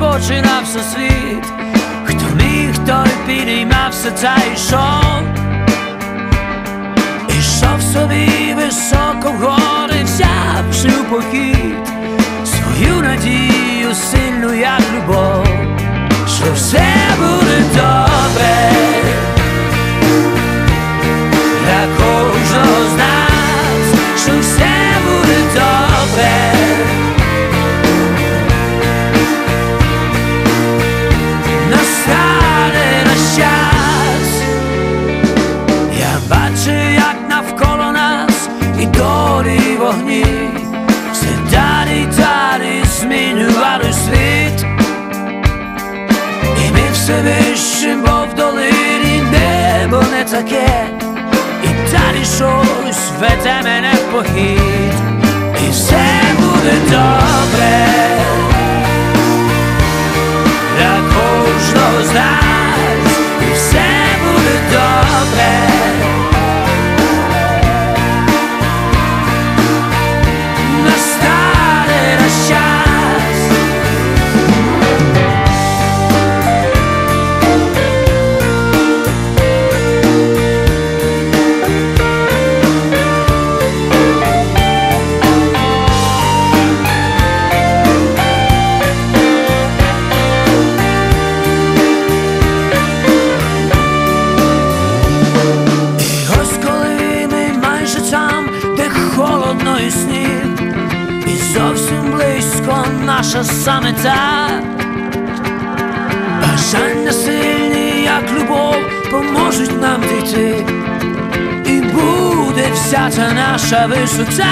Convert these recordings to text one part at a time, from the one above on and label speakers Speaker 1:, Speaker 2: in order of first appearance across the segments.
Speaker 1: починався світ, хто міг, той підіймався та йшов, ішов собі високо вгори, взявши у похід свою надію сильну, як любов, що все буде добре. Для кожного з нас, що все буде добре. Ми бо в долині небо не таке, і далі щось веде мене в похід, зовсім близько наша самета. Бажання сильні, як любов, поможуть нам дійти, і буде вся ця наша висоця,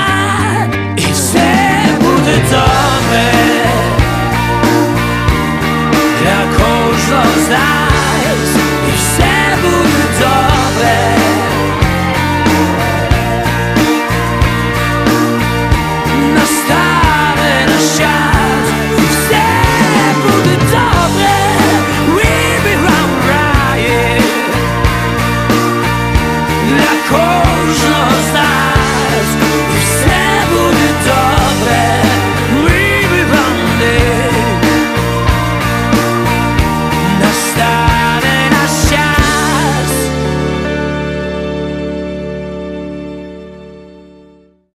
Speaker 1: і все буде добре